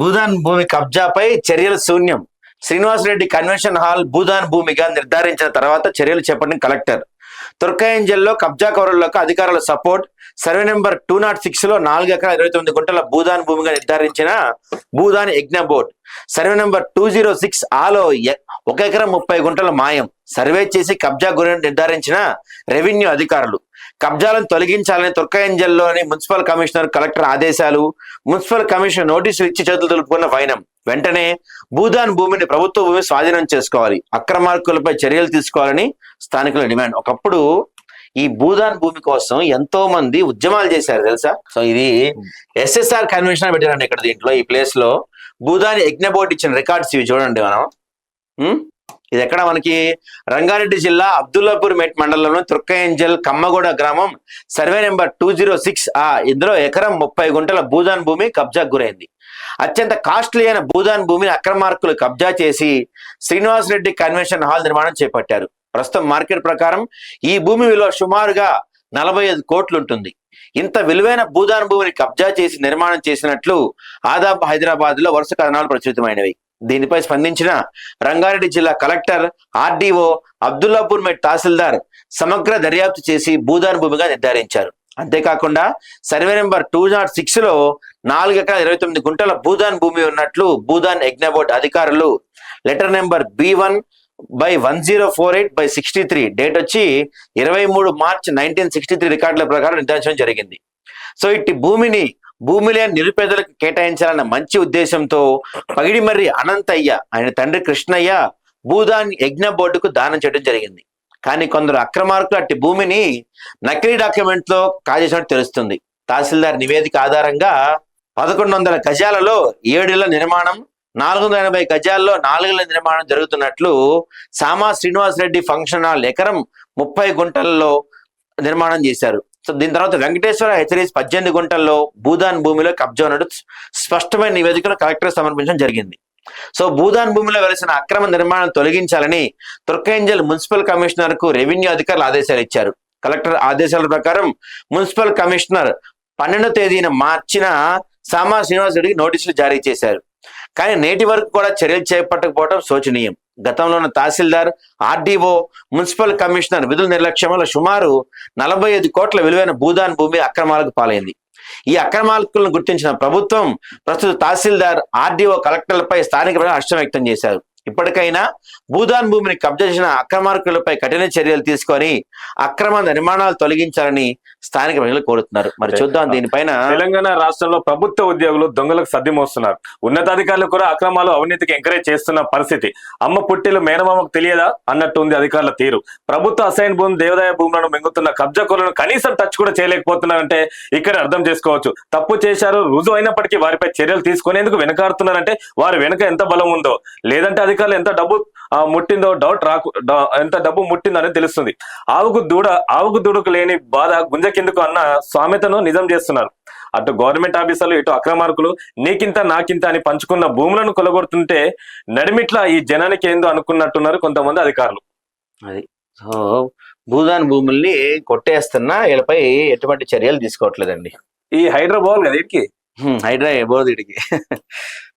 భూదాన్ భూమి కబ్జాపై చర్యలు శూన్యం. శ్రీనివాసరెడ్డి కన్వెన్షన్ హాల్ భూదాన్ భూమిగా నిర్ధారించిన తర్వాత చర్యలు చేపట్టిన కలెక్టర్. తుర్కాయంజల్లో కబ్జా కౌరులకు అధికారుల support. Survey number two naught సిక్స్లో నాలుగు ఎకరాల ఇరవై తొమ్మిది గుంటల భూదాన్ భూమిగా నిర్ధారించిన Bhoodan Yagna board. Survey number two zero six ఆలో ఒక ఎకరం ముప్పై గుంటల మాయం. సర్వే చేసి కబ్జా గురి నిర్ధారించిన రెవెన్యూ అధికారులు. కబ్జాలను తొలగించాలని తుర్కాయంజల్లోని మున్సిపల్ కమిషనర్ కలెక్టర్ ఆదేశాలు మున్సిపల్ కమిషనర్ నోటీసులు ఇచ్చి చేతులు తెలుపుకున్న వైనం వెంటనే భూదాన్ భూమిని ప్రభుత్వ భూమి స్వాధీనం చేసుకోవాలి. అక్రమార్కులపై చర్యలు తీసుకోవాలని స్థానికుల డిమాండ్. ఒకప్పుడు ఈ భూదాన్ భూమి కోసం ఎంతో మంది ఉద్యమాలు చేశారు తెలుసా? సో ఇది ఎస్ఎస్ఆర్ కన్వెన్షన్ పెట్టారండి ఇక్కడ దీంట్లో ఈ ప్లేస్లో భూదాన్ యజ్ఞ బోర్డు ఇచ్చిన రికార్డ్స్ ఇవి చూడండి మనం. ఇది ఎక్కడ మనకి? రంగారెడ్డి జిల్లా అబ్దుల్లాపూర్ మెట్ మండలంలో తుర్కయంజల్ కమ్మగూడ గ్రామం. Survey number two zero six ఆ ఇందులో ఎకరం ముప్పై గుంటల భూదాన్ భూమి కబ్జాకు గురైంది. అత్యంత కాస్ట్లీ అయిన భూదాన్ భూమిని అక్రమార్కులు కబ్జా చేసి శ్రీనివాస్ రెడ్డి కన్వెన్షన్ హాల్ నిర్మాణం చేపట్టారు. ప్రస్తుతం మార్కెట్ ప్రకారం ఈ భూమి విలువ సుమారుగా నలభై ఐదు కోట్లుంటుంది. ఇంత విలువైన భూదాన్ భూమిని కబ్జా చేసి నిర్మాణం చేసినట్లు ఆదాబ్ హైదరాబాద్లో వరుస కథనాలు ప్రచురితమైనవి. దీనిపై స్పందించిన రంగారెడ్డి జిల్లా collector RDO Abdullapurmet tahsildar సమగ్ర దర్యాప్తు చేసి భూదాన్ భూమిగా నిర్ధారించారు. అంతేకాకుండా సర్వే నెంబర్ టూ నాట్ సిక్స్లో నాలుగు ఎకరాల ఇరవై తొమ్మిది గుంటల భూదాన్ భూమి ఉన్నట్లు భూదాన్ యజ్ఞ బోర్డు అధికారులు letter number B one by one zero four eight by sixty three date వచ్చి ఇరవై మూడు మార్చ్ నైన్టీన్ సిక్స్టీ త్రీ రికార్డుల ప్రకారం నిర్ధారించడం జరిగింది. సో ఇట్టి భూమిని భూమి లేని నిరుపేదలకు కేటాయించాలన్న మంచి ఉద్దేశంతో పగిడిమర్రి అనంతయ్య ఆయన తండ్రి కృష్ణయ్య భూదాన్ యజ్ఞ బోర్డుకు దానం చేయడం జరిగింది. కానీ కొందరు అక్రమార్కులు అట్టి భూమిని నకిలీ డాక్యుమెంట్లో కాజేసినట్టు తెలుస్తుంది. తహసీల్దార్ నివేదిక ఆధారంగా పదకొండు వందల గజాలలో ఏడేళ్ళ నిర్మాణం నాలుగు వందల ఎనభై గజాల్లో నాలుగేళ్ళ నిర్మాణం జరుగుతున్నట్లు సామా శ్రీనివాస్ రెడ్డి ఫంక్షన్ హాల్ ఎకరం ముప్పై గుంటల్లో నిర్మాణం చేశారు. సో దీని తర్వాత వెంకటేశ్వర హెచ్చరీస్ పద్దెనిమిది గుంటల్లో భూదాన్ భూమిలో కబ్జా ఉన్నట్టు స్పష్టమైన నివేదికను కలెక్టర్ సమర్పించడం జరిగింది. సో భూదాన్ భూమిలో వెలిసిన అక్రమ నిర్మాణం తొలగించాలని తుర్కేంజల్ మున్సిపల్ కమిషనర్కు రెవెన్యూ అధికారులు ఆదేశాలు ఇచ్చారు. కలెక్టర్ ఆదేశాల ప్రకారం మున్సిపల్ కమిషనర్ పన్నెండో తేదీన మార్చిన సామా శ్రీనివాసరెడ్డికి నోటీసులు జారీ చేశారు. కానీ నేటి వరకు కూడా చర్యలు చేపట్టకపోవడం శోచనీయం. గతంలో ఉన్న తహసీల్దార్ ఆర్డీఓ మున్సిపల్ కమిషనర్ విధుల నిర్లక్ష్యం వల్ల సుమారు నలభై ఐదు కోట్ల విలువైన భూదాన్ భూమి అక్రమాలకు పాలైంది. ఈ అక్రమాలకులను గుర్తించిన ప్రభుత్వం ప్రస్తుత తహసీల్దార్ ఆర్డీఓ కలెక్టర్లపై స్థానిక ప్రజలు హర్షం వ్యక్తం చేశారు. ఇప్పటికైనా భూదాన్ భూమిని కబ్జా చేసిన అక్రమార్కులపై కఠిన చర్యలు తీసుకొని అక్రమ నిర్మాణాలు తొలగించాలని స్థానిక ప్రజలు కోరుతున్నారు. మరి చూద్దాం దీనిపైన తెలంగాణ రాష్ట్రంలో ప్రభుత్వ ఉద్యోగులు దొంగలకు సర్ది మోస్తున్నారు. ఉన్నతాధికారులు కూడా అక్రమాలు అవినీతికి ఎంకరేజ్ చేస్తున్న పరిస్థితి. అమ్మ పుట్టిలు మేనమామకు తెలియదా అన్నట్టు ఉంది అధికారుల తీరు. ప్రభుత్వ అసైన్ భూమి దేవాదాయ భూములను మింగుతున్న కబ్జాకులను కనీసం టచ్ కూడా చేయలేకపోతున్నారంటే ఇక్కడ అర్థం చేసుకోవచ్చు. తప్పు చేశారు రుజువు అయినప్పటికీ వారిపై చర్యలు తీసుకునేందుకు వెనకాడుతున్నారంటే వారి వెనుక ఎంత బలం ఉందో. లేదంటే అధికారులు ఎంత డబ్బు ముట్టిందో డౌట్ రాకు ఎంత డబ్బు ముట్టిందని తెలుస్తుంది. ఆవుకు దూడ ఆవుకు దూడకు లేని బాధ గుంజ కిందకు అన్న సామెతను నిజం చేస్తున్నారు. అటు గవర్నమెంట్ ఆఫీసర్లు ఇటు అక్రమార్కులు నీకింత నాకింత అని పంచుకున్న భూములను కొలగొడుతుంటే నడిమిట్ల ఈ జనానికి ఏందో అనుకున్నట్టున్నారు కొంతమంది అధికారులు. అది. సో భూదాన్ భూముల్ని కొట్టేస్తున్నా వీళ్ళపై ఎటువంటి చర్యలు తీసుకోవట్లేదండి. ఈ హైదరాబాద్ కదా హ్మ్, హైడ్రా బోధిడికి